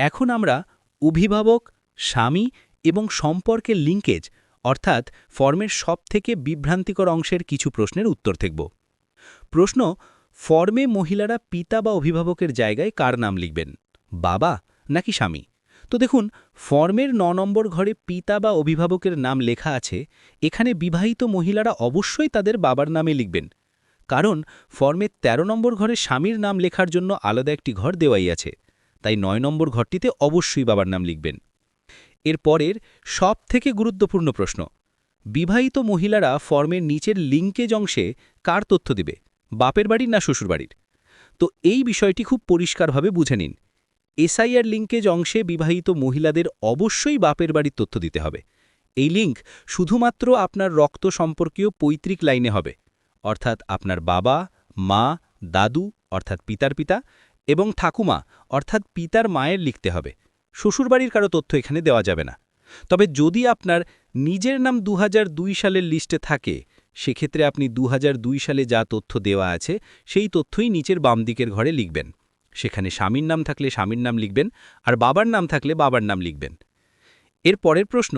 এখন আমরা অভিভাবক, স্বামী এবং সম্পর্কের লিঙ্কেজ অর্থাৎ ফর্মের সবথেকে বিভ্রান্তিকর অংশের কিছু প্রশ্নের উত্তর দেখব। প্রশ্ন, ফর্মে মহিলারা পিতা বা অভিভাবকের জায়গায় কার নাম লিখবেন? বাবা নাকি স্বামী? তো দেখুন, ফর্মের ন নম্বর ঘরে পিতা বা অভিভাবকের নাম লেখা আছে, এখানে বিবাহিত মহিলারা অবশ্যই তাদের বাবার নামে লিখবেন। কারণ ফর্মের ১৩ নম্বর ঘরে স্বামীর নাম লেখার জন্য আলাদা একটি ঘর দেওয়াই আছে। তাই নয় নম্বর ঘরটিতে অবশ্যই বাবার নাম লিখবেন। এর পরের সব থেকে গুরুত্বপূর্ণ প্রশ্ন, বিবাহিত মহিলারা ফর্মের নিচের লিঙ্কেজ অংশে কার তথ্য দিবে, বাপের বাড়ির না শ্বশুরবাড়ির তো এই বিষয়টি খুব পরিষ্কারভাবে বুঝে নিন। এসআইআর লিঙ্কেজ অংশে বিবাহিত মহিলাদের অবশ্যই বাপের বাড়ির তথ্য দিতে হবে। এই লিঙ্ক শুধুমাত্র আপনার রক্ত সম্পর্কীয় পৈতৃক লাইনে হবে, অর্থাৎ আপনার বাবা, মা, দাদু, অর্থাৎ পিতার পিতা এবং ঠাকুমা, অর্থাৎ পিতার মায়ের লিখতে হবে। শ্বশুরবাড়ির কারও তথ্য এখানে দেওয়া যাবে না। তবে যদি আপনার নিজের নাম দু হাজার দুই সালের লিস্টে থাকে, সেক্ষেত্রে আপনি দু হাজার দুই সালে যা তথ্য দেওয়া আছে, সেই তথ্যই নিচের বাম দিকের ঘরে লিখবেন। সেখানে স্বামীর নাম থাকলে স্বামীর নাম লিখবেন, আর বাবার নাম থাকলে বাবার নাম লিখবেন। এর পরের প্রশ্ন